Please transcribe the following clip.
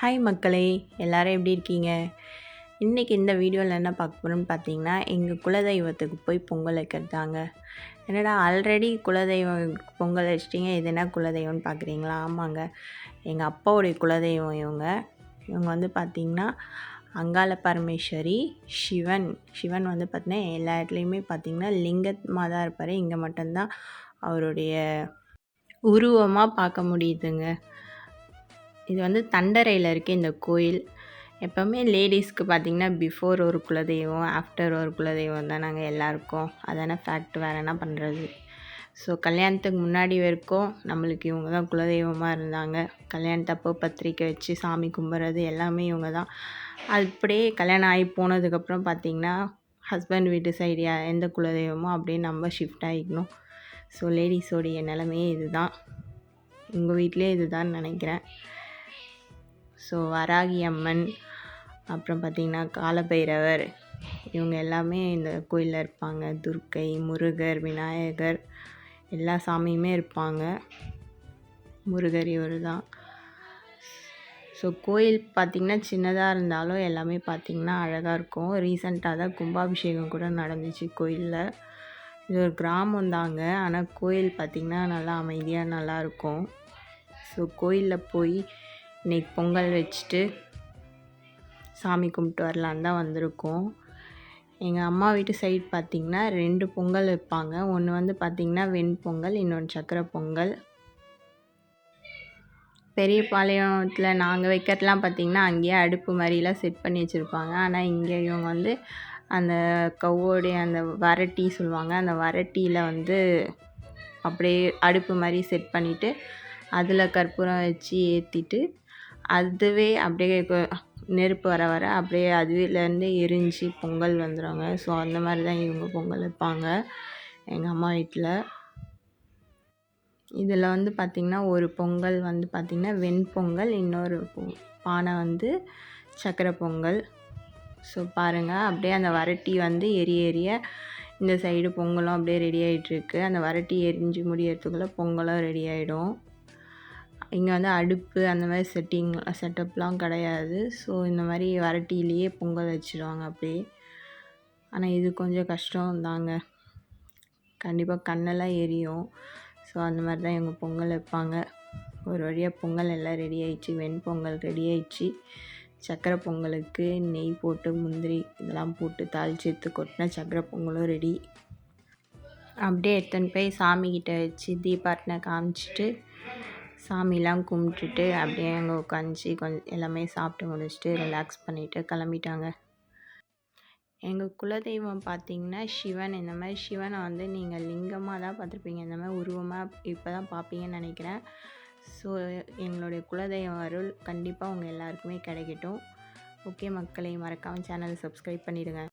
Hi மக்களே எல்லோரும் எப்படி இருக்கீங்க? இன்றைக்கி இந்த வீடியோவில் என்ன பார்க்க போகிறோம்னு பார்த்தீங்கன்னா எங்கள் குலதெய்வத்துக்கு போய் பொங்கல் வைக்கிறதாங்க. என்னடா ஆல்ரெடி குலதெய்வம் பொங்கல் வச்சிட்டிங்க இது என்ன குலதெய்வம்னு பார்க்குறீங்களா? ஆமாங்க. எங்கள் அப்பாவுடைய குலதெய்வம் இவங்க. இவங்க வந்து பார்த்திங்கன்னா அங்காள பரமேஸ்வரி சிவன். சிவன் வந்து பார்த்திங்கன்னா எல்லா இடத்துலையுமே பார்த்திங்கன்னா லிங்கமாக தான் இருப்பார். இங்கே மட்டும்தான் அவருடைய உருவமாக பார்க்க முடியுதுங்க. இது வந்து தண்டரையில் இருக்குது இந்த கோயில். எப்போவுமே லேடிஸ்க்கு பார்த்திங்கன்னா பிஃபோர் ஒரு குலதெய்வம் ஆஃப்டர் ஒரு குலதெய்வம் தான் நாங்கள் எல்லாருக்கும். அதான ஃபேக்ட் வேறு என்ன பண்ணுறது ஸோ கல்யாணத்துக்கு முன்னாடி வரைக்கும் நம்மளுக்கு இவங்க தான் குலதெய்வமாக இருந்தாங்க. கல்யாணத்தப்போ பத்திரிக்கை வச்சு சாமி கும்பிட்றது எல்லாமே இவங்க தான். அப்படியே கல்யாணம் ஆகி போனதுக்கப்புறம் பார்த்திங்கன்னா ஹஸ்பண்ட் வீட்டு சைடு எந்த குலதெய்வமோ அப்படியே நம்ம ஷிஃப்ட் ஆகிக்கணும் ஸோ லேடிஸோடைய நிலமையே இது தான் உங்கள் வீட்லேயே இது தான் நினைக்கிறேன். ஸோ வராகி அம்மன் அப்புறம் பார்த்திங்கன்னா காலபைரவர் இவங்க எல்லாமே இந்த கோயிலில் இருப்பாங்க. துர்க்கை முருகர் விநாயகர் எல்லா சாமியுமே இருப்பாங்க. முருகர் இவர் தான். ஸோ கோயில் பார்த்திங்கன்னா சின்னதாக இருந்தாலும் எல்லாமே பார்த்திங்கன்னா அழகாக இருக்கும். ரீசண்டாக தான் கும்பாபிஷேகம் கூட நடந்துச்சு கோயிலில். இது ஒரு கிராமம் தாங்க. ஆனால் கோயில் பார்த்திங்கன்னா நல்லா அமைதியாக நல்லாயிருக்கும் ஸோ கோயிலில் போய் இன்றைக்கி பொங்கல் வச்சுட்டு சாமி கும்பிட்டு வரலான்னு தான் வந்திருக்கோம். எங்கள் அம்மா வீட்டு சைட் பார்த்திங்கன்னா ரெண்டு பொங்கல் வைப்பாங்க. ஒன்று வந்து பார்த்திங்கன்னா வெண்பொங்கல் இன்னொன்று சக்கரை பொங்கல். பெரிய பாளையத்தில் நாங்கள் வைக்கிறதுலாம் பார்த்திங்கன்னா அங்கேயே அடுப்பு மாதிரிலாம் செட் பண்ணி வச்சுருப்பாங்க. ஆனால் இங்கே இவங்க வந்து அந்த கவ்வோடைய அந்த வரட்டி சொல்லுவாங்க. அந்த வரட்டியில் வந்து அப்படியே அடுப்பு மாதிரி செட் பண்ணிவிட்டு அதில் கற்பூரம் வச்சு ஏற்றிட்டு அதுவே அப்படியே நெருப்பு வர வர அப்படியே அதுலேருந்து எரிஞ்சு பொங்கல் வந்துடுங்க ஸோ அந்த மாதிரி தான் இவங்க பொங்கல் வைப்பாங்க எங்கள் அம்மா வீட்டில் இதில் வந்து பார்த்திங்கன்னா ஒரு பொங்கல் வந்து பார்த்திங்கன்னா வெண்பொங்கல் இன்னொரு பானை வந்து சக்கரை பொங்கல். ஸோ பாருங்கள் அப்படியே அந்த வரட்டி வந்து எரிய எரிய இந்த சைடு பொங்கலும் அப்படியே ரெடி ஆகிட்டுருக்கு அந்த வரட்டி எரிஞ்சு முடியறதுக்குள்ளே பொங்கலும் ரெடி ஆகிடும் இங்கே வந்து அடுப்பு அந்த மாதிரி செட்டிங் செட்டப்லாம் கிடையாது. ஸோ இந்த மாதிரி வரட்டிலேயே பொங்கல் வச்சுருவாங்க அப்படியே. ஆனால் இது கொஞ்சம் கஷ்டம் தாங்க கண்டிப்பாக கண்ணெல்லாம் எரியும். ஸோ அந்த மாதிரி தான் எங்கள் பொங்கல் வைப்பாங்க. ஒரு வழியாக பொங்கல் எல்லாம் ரெடி ஆயிடுச்சு. வெண்பொங்கல் ரெடி ஆயிடுச்சு. சக்கரை பொங்கலுக்கு நெய் போட்டு முந்திரி இதெல்லாம் போட்டு தாளித்து எடுத்து கொட்டினா சக்கரை பொங்கலும் ரெடி அப்படியே எடுத்துன்னு போய் சாமிக்கிட்ட வச்சு தீபாட்டினை காமிச்சிட்டு சாமிலாம் கும்பிட்டுட்டு அப்படியே அங்கே உட்காந்துச்சு கொஞ்சம் எல்லாமே சாப்பிட்டு முடிச்சுட்டு ரிலாக்ஸ் பண்ணிவிட்டு கிளம்பிட்டாங்க. எங்கள் குலதெய்வம் பார்த்திங்கன்னா சிவன். இந்த மாதிரி சிவனை வந்து நீங்கள் லிங்கமாக தான் பார்த்துருப்பீங்க. இந்த மாதிரி உருவமாக இப்போ தான் பார்ப்பீங்கன்னு நினைக்கிறேன். ஸோ எங்களுடைய குலதெய்வம் அருள் கண்டிப்பாக உங்கள் எல்லாருக்குமே கிடைக்கட்டும். ஓகே மக்களை மறக்காமல் சேனலை சப்ஸ்கிரைப் பண்ணிவிடுங்க